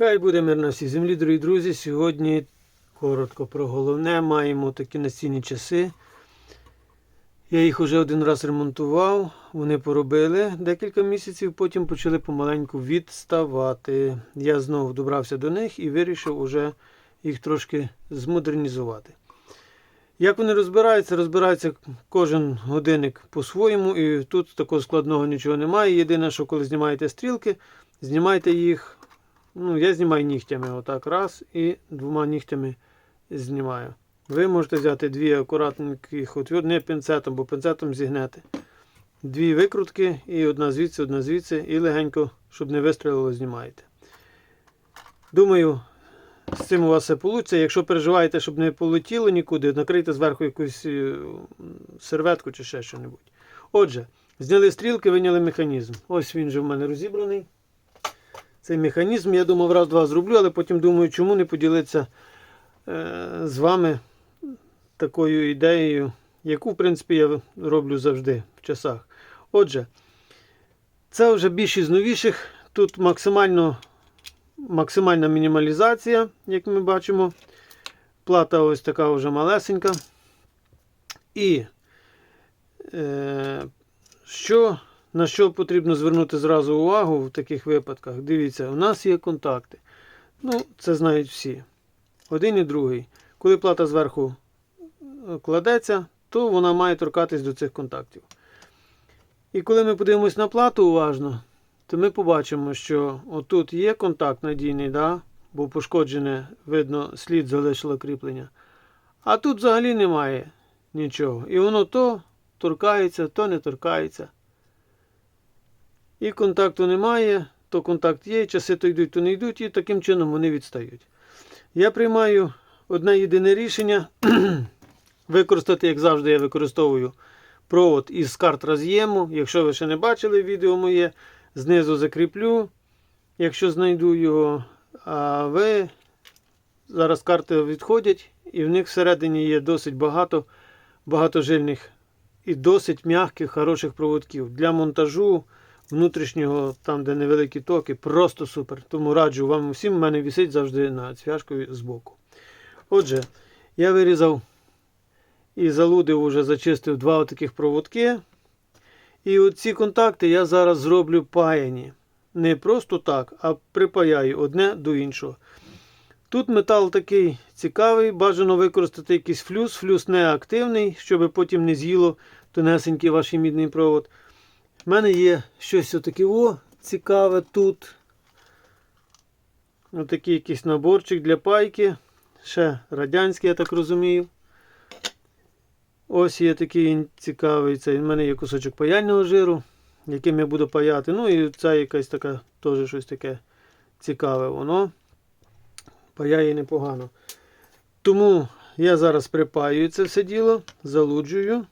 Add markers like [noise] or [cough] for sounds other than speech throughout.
Хай буде мир на всій землі, дорогі друзі. Сьогодні коротко про головне. Маємо такі настійні часи. Я їх вже один раз ремонтував, вони поробили декілька місяців, потім почали помаленьку відставати. Я знову добрався до них і вирішив уже їх трошки змодернізувати. Як вони розбираються, розбирається кожен годинник по-своєму, і тут такого складного нічого немає. Єдине, що коли знімаєте стрілки, знімайте їх. Ну, я знімаю нігтями, отак раз, і двома нігтями знімаю. Ви можете взяти дві акуратненьких отвір, не пінцетом, бо пінцетом зігнете. Дві викрутки, і одна звідси, одна звідси, і легенько, щоб не вистрілило, знімаєте. Думаю, з цим у вас все вийде. Якщо переживаєте, щоб не полетіло нікуди, накрийте зверху якусь е, серветку чи ще щось. Отже, зняли стрілки, виняли механізм. Ось він же в мене розібраний. Цей механізм, я думав, раз-два зроблю, але потім думаю, чому не поділитися е, з вами такою ідеєю, яку, в принципі, я роблю завжди в часах. Отже, це вже більшість новіших. Тут максимально, максимальна мінімалізація, як ми бачимо. Плата ось така вже малесенька. І е, що, на що потрібно звернути зразу увагу в таких випадках? Дивіться, у нас є контакти. Ну, це знають всі. Один і другий. Коли плата зверху е, кладеться, то вона має торкатись до цих контактів. І коли ми подивимось на плату уважно, то ми побачимо, що отут є контакт надійний, да? бо пошкоджене, видно, слід залишило кріплення. А тут взагалі немає нічого. І воно то торкається, то не торкається. І контакту немає, то контакт є, часи то йдуть, то не йдуть, і таким чином вони відстають. Я приймаю одне єдине рішення [clears throat] використати, як завжди, я використовую провод із карт роз'єму. Якщо ви ще не бачили відео моє, знизу закріплю, якщо знайду його. А ви зараз карти відходять, і в них всередині є досить багато багатожильних і досить м'яких, хороших проводків. Для монтажу внутрішнього, там, де невеликі токи, просто супер. Тому раджу вам всім, в мене висить завжди на цвяшкові збоку. Отже, я вирізав і залудив, уже зачистив два таких проводки. І оці контакти я зараз зроблю паяні. Не просто так, а припаяю одне до іншого. Тут метал такий цікавий, бажано використати якийсь флюс. Флюс не активний, щоб потім не з'їло тонесенький ваш мідний провод. У мене є щось отаке о, цікаве тут. Отакий якийсь наборчик для пайки. Ще радянський, я так розумію. Ось є такий цікавий. Це в мене є кусочок паяльного жиру, яким я буду паяти. Ну і це якась така теж щось таке цікаве воно. Паяє непогано. Тому я зараз припаюю це все діло, залуджую.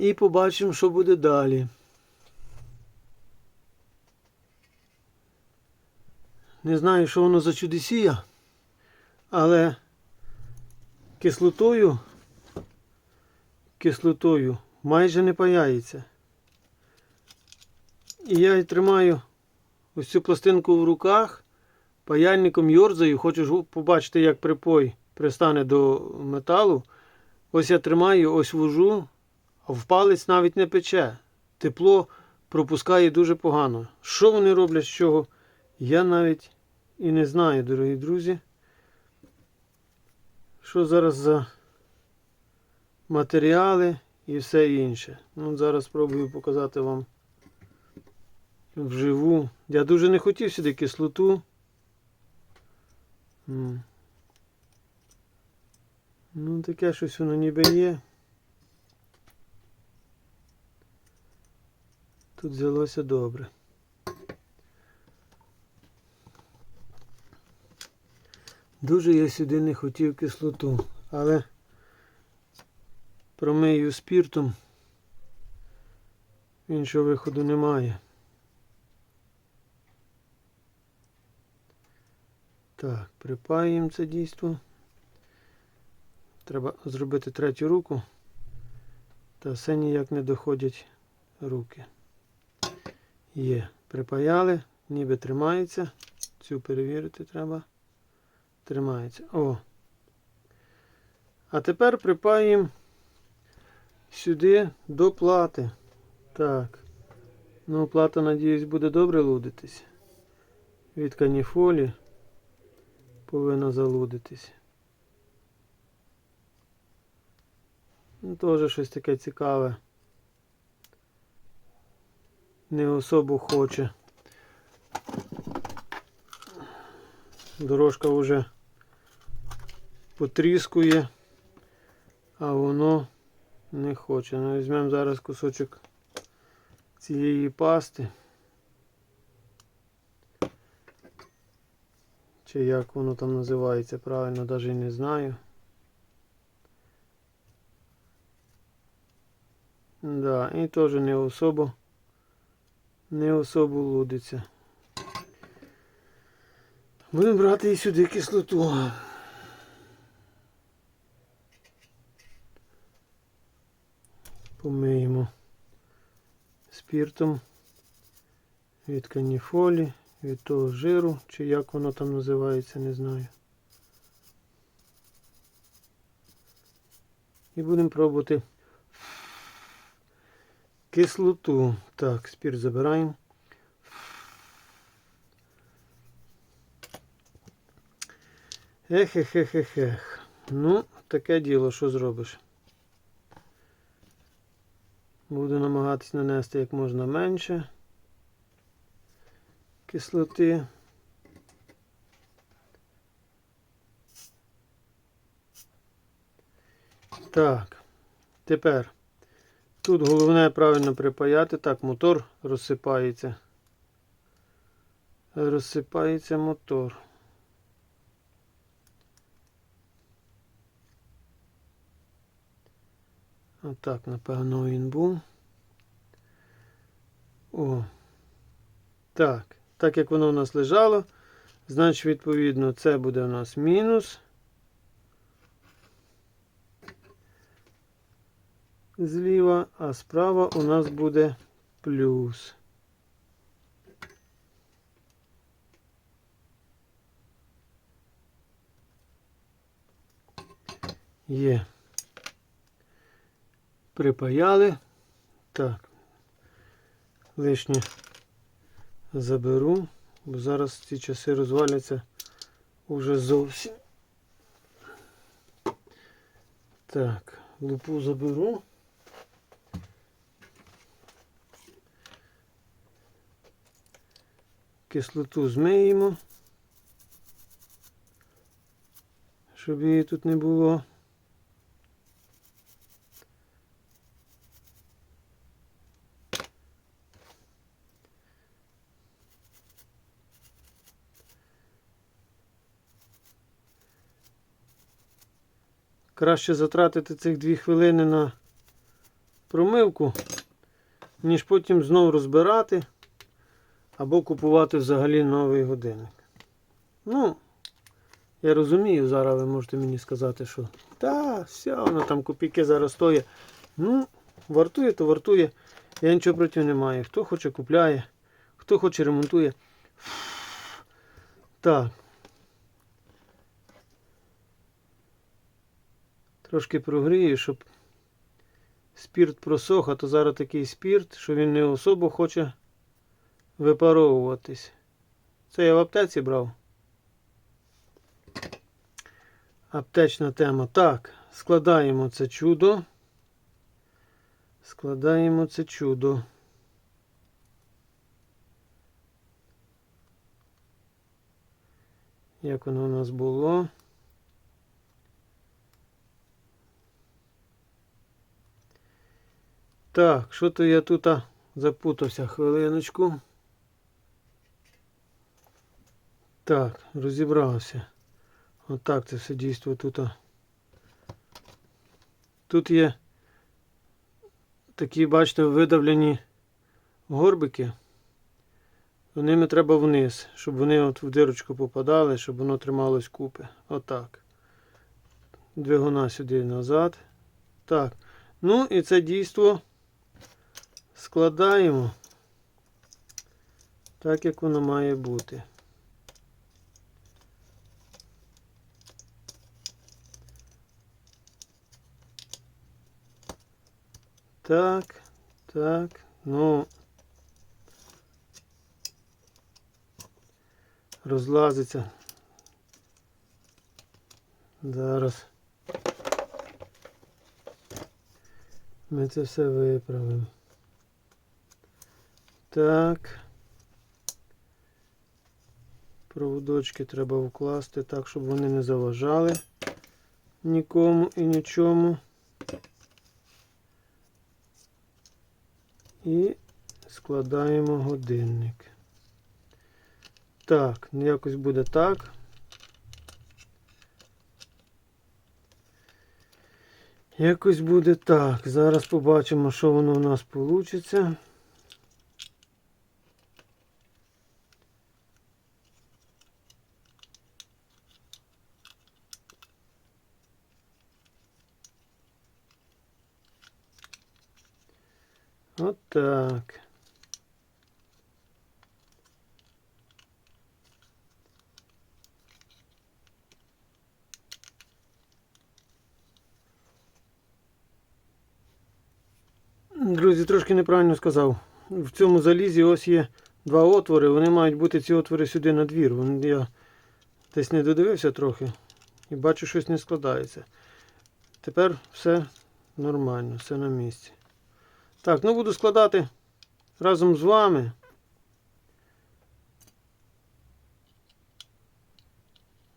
І побачимо, що буде далі. Не знаю, що воно за чудесія, але кислотою, кислотою майже не паяється. І я тримаю ось цю пластинку в руках, паяльником йорзаю, хочу побачити, як припой пристане до металу. Ось я тримаю, ось вожу, в палець навіть не пече. Тепло пропускає дуже погано. Що вони роблять з чого, я навіть і не знаю, дорогі друзі. Що зараз за матеріали і все інше. Ну, Зараз спробую показати вам вживу. Я дуже не хотів сюди кислоту. Ну, таке щось воно ніби є. Тут взялося добре. Дуже я сюди не хотів кислоту, але промию спіртом. Іншого виходу немає. Так, припаємо це дійство. Треба зробити третю руку. Та все ніяк не доходять руки. Є. Припаяли. ніби тримається. Цю перевірити треба. Тримається. О. А тепер припаємо сюди до плати. Так. Ну, плата, надіюсь, буде добре лудитись. Від каніфолі повинна залудитись. Ну, теж щось таке цікаве. Не особо хоче. Дорожка вже потріскує, а воно не хоче. Ну, візьмемо зараз кусочок цієї пасти. Чи як воно там називається правильно, навіть не знаю. Да, і теж не особо не особо лудиться. Будемо брати і сюди кислоту. Помиємо спіртом від каніфолі, від того жиру, чи як воно там називається, не знаю. І будемо пробувати кислоту. Так, спірт забираємо. Ех, ех, ех, ех, ех. Ну, таке діло, що зробиш. Буду намагатись нанести як можна менше кислоти. Так, тепер тут головне правильно припаяти. Так, мотор розсипається. Розсипається мотор. Отак, напевно, він був. О. Так. Так як воно у нас лежало, значить, відповідно, це буде у нас мінус. Зліва, а справа у нас буде плюс. Є. Припаяли. Так. Лишнє заберу, бо зараз ці часи розваляться уже зовсім. Так, лупу заберу. Кислоту змиємо, щоб її тут не було. Краще затратити цих дві хвилини на промивку, ніж потім знову розбирати або купувати взагалі новий годинник. Ну, я розумію, зараз ви можете мені сказати, що та, все, воно там копійки зараз стоїть. Ну, вартує, то вартує. Я нічого проти не маю. Хто хоче, купляє, хто хоче ремонтує. Так. Трошки прогрію, щоб спірт просох, а то зараз такий спірт, що він не особо хоче випаровуватись. Це я в аптеці брав. Аптечна тема. Так, складаємо це чудо. Складаємо це чудо. Як воно у нас було? Так, що то я тут запутався хвилиночку. Так, розібрався. Отак це все дійство тут. Тут є такі, бачите, видавлені горбики. Ними треба вниз, щоб вони от в дирочку попадали, щоб воно трималось купи. Отак. Двигуна сюди назад. Так. Ну і це дійство складаємо. Так як воно має бути. Так, так, ну. Розлазиться. Зараз. Ми це все виправимо. Так. Проводочки треба вкласти так, щоб вони не заважали нікому і нічому. І складаємо годинник. Так, ну якось буде так. Якось буде так. Зараз побачимо, що воно у нас вийде. От так. Друзі, трошки неправильно сказав. В цьому залізі ось є два отвори. Вони мають бути ці отвори сюди на двір. Я десь не додивився трохи і бачу, щось не складається. Тепер все нормально, все на місці. Так, ну буду складати разом з вами.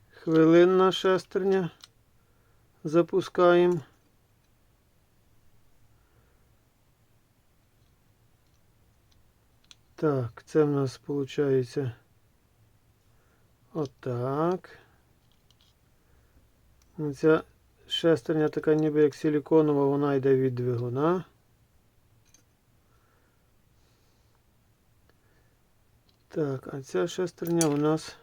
Хвилинна шестерня. Запускаємо. Так, це в нас виходить отак. Ця шестерня така ніби як силіконова, вона йде від двигуна. Так, а ця шестерня у нас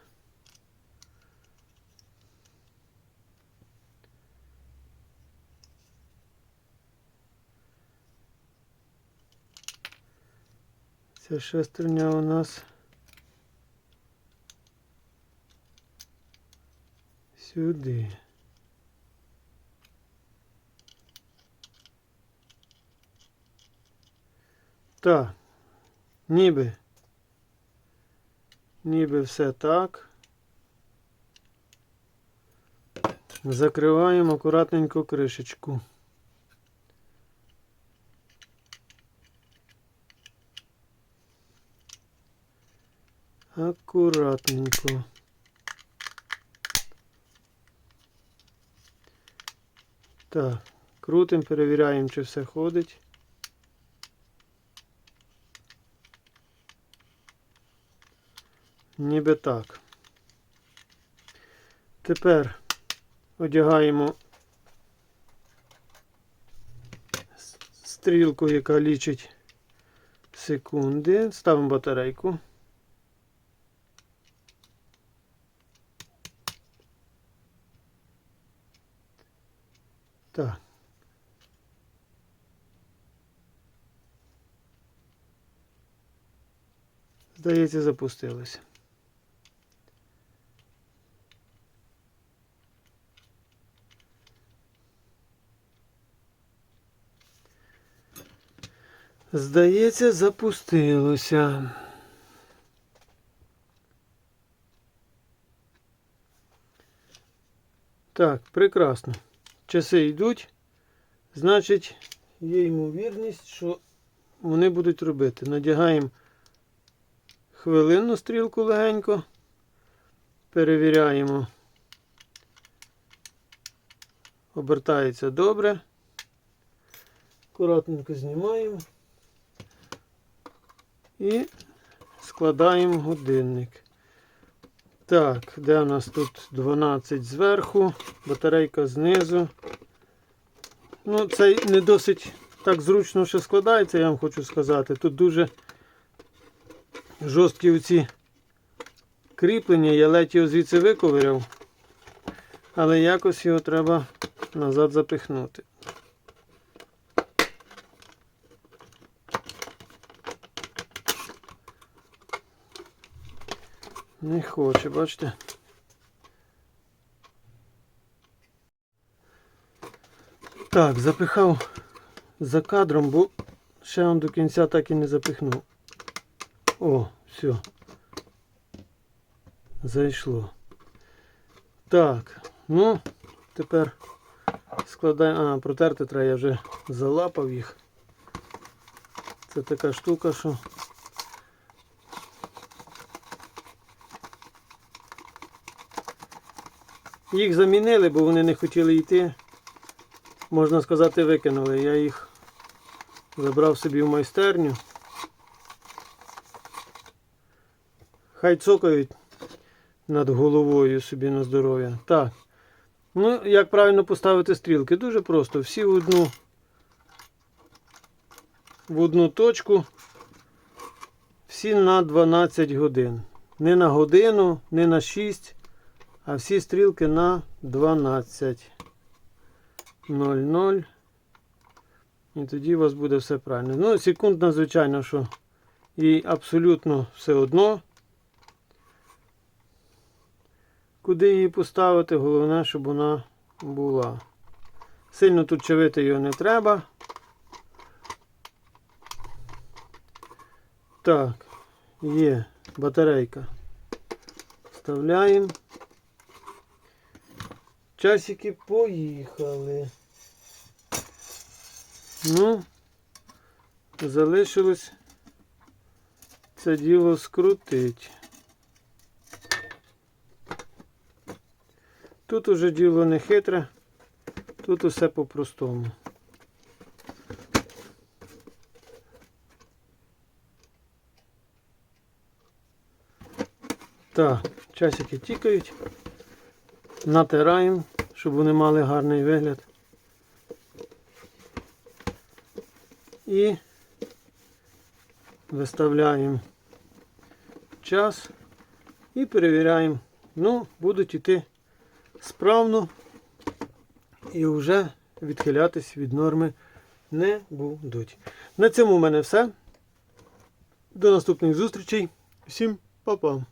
Ця шестерня у нас сюди. Так, ніби, ніби все так. Закриваємо акуратненько кришечку. Акуратненько. Так, крутим, перевіряємо, чи все ходить. Ніби так. Тепер одягаємо стрілку, яка лічить секунди. Ставимо батарейку. Так. Здається, запустилося. Здається, запустилося. Так, прекрасно. Часи йдуть. Значить, є ймовірність, що вони будуть робити. Надягаємо хвилинну стрілку легенько. Перевіряємо. Обертається добре. Акуратненько знімаємо. І складаємо годинник. Так, де у нас тут 12 зверху, батарейка знизу. Ну, цей не досить так зручно ще складається, я вам хочу сказати. Тут дуже жорсткі оці кріплення, я ледь його звідси виковиряв, але якось його треба назад запихнути. Не хоче, бачите? Так, запихав за кадром, бо ще он до кінця так і не запихнув. О, все. Зайшло. Так, ну, тепер складаємо. А, протерти треба, я вже залапав їх. Це така штука, що. Їх замінили, бо вони не хотіли йти. Можна сказати, викинули. Я їх забрав собі в майстерню. Хай цокають над головою собі на здоров'я. Так. Ну, як правильно поставити стрілки? Дуже просто. Всі в одну, в одну точку. Всі на 12 годин. Не на годину, не на 6, а всі стрілки на 12. 0,0. І тоді у вас буде все правильно. Ну, секунд, звичайно, що і абсолютно все одно. Куди її поставити, головне, щоб вона була. Сильно тут чавити його не треба. Так, є батарейка. Вставляємо. Часики поїхали. Ну, залишилось це діло скрутить. Тут уже діло не хитре, тут усе по-простому. Так, часики тікають. Натираємо, щоб вони мали гарний вигляд. І виставляємо час і перевіряємо. Ну, будуть йти справно і вже відхилятись від норми не будуть. На цьому в мене все. До наступних зустрічей. Всім па-па.